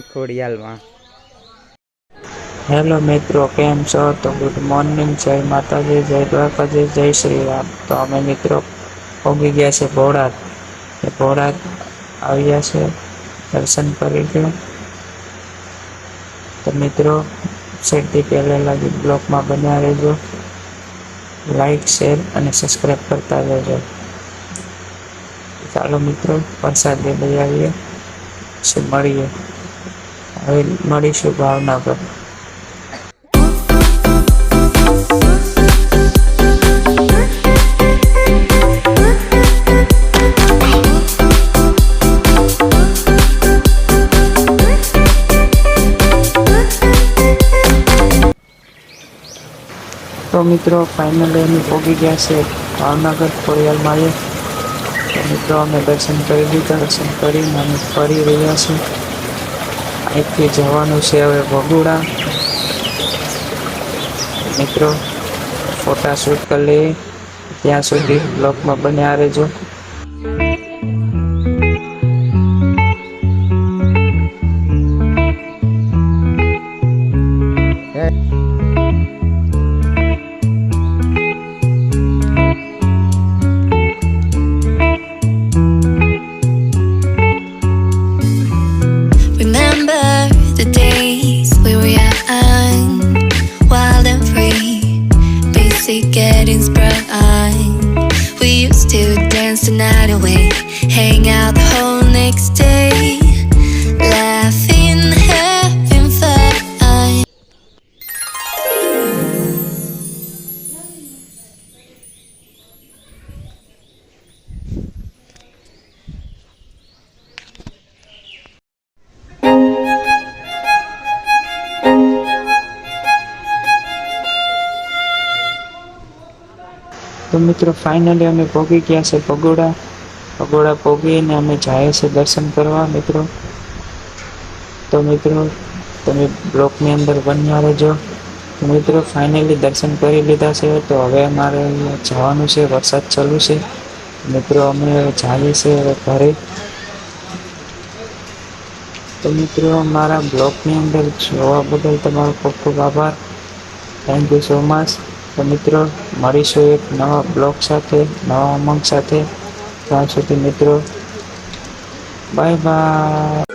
ખોડિયાલમાં. Hello મિત્રો, કેમ છો? તો ગુડ મોર્નિંગ જય માતાજી, જય દ્વારકાજી, જય શ્રી રામ તો અમે મિત્રો પહોંચી ગયા છે ભોળાત. એ ભોળાત આવ્યા છે દર્શન કરી લ્યો તો મિત્રો સેટથી પહેલાં લાગી બ્લોકમાં બન્યા રહેજો. લાઈક શેર અને સબસ્ક્રાઈબ કરતા રહેજો. ચાલો મિત્રો વરસાદ લઈ આવીએ મળીએ? હવે મળીશું ભાવનગર તો મિત્રો ફાઇનલી અમે પહોંચી ગયા છે ભાવનગર ખોડિયાલમાં એ તો મિત્રો, અમે દર્શન કરી લીધા, દર્શન કરીને અમે ફરી રહ્યા છીએ. અહીંથી જવાનું છે હવે ભગુડા મિત્રો, ફોટા શૂટ કરી લઈએ. ત્યાં સુધી બ્લોકમાં બન્યા રહેજો. Remember night away, hang out તો મિત્રો ફાઇનલી અમે પહોંચી ગયા છે પગોડા. પગોડા પહોંચીને અમે જઈએ છીએ દર્શન કરવા, મિત્રો. તો મિત્રો, તમે બ્લોકની અંદર બન્યા રહેજો તો મિત્રો ફાઇનલી દર્શન કરી લીધા છે. તો હવે અમારે અહીંયા જવાનું છે, વરસાદ ચાલુ છે. મિત્રો, અમે જઈએ છીએ હવે ઘરે. તો મિત્રો મારા બ્લોકની અંદર જોવા બદલ તમારો ખૂબ ખૂબ આભાર. થેન્ક યુ સો મચ તો મિત્રો મળીશું એક નવા બ્લોગ સાથે, નવા ઉમંગ સાથે. ત્યાં સુધી મિત્રો બાય બાય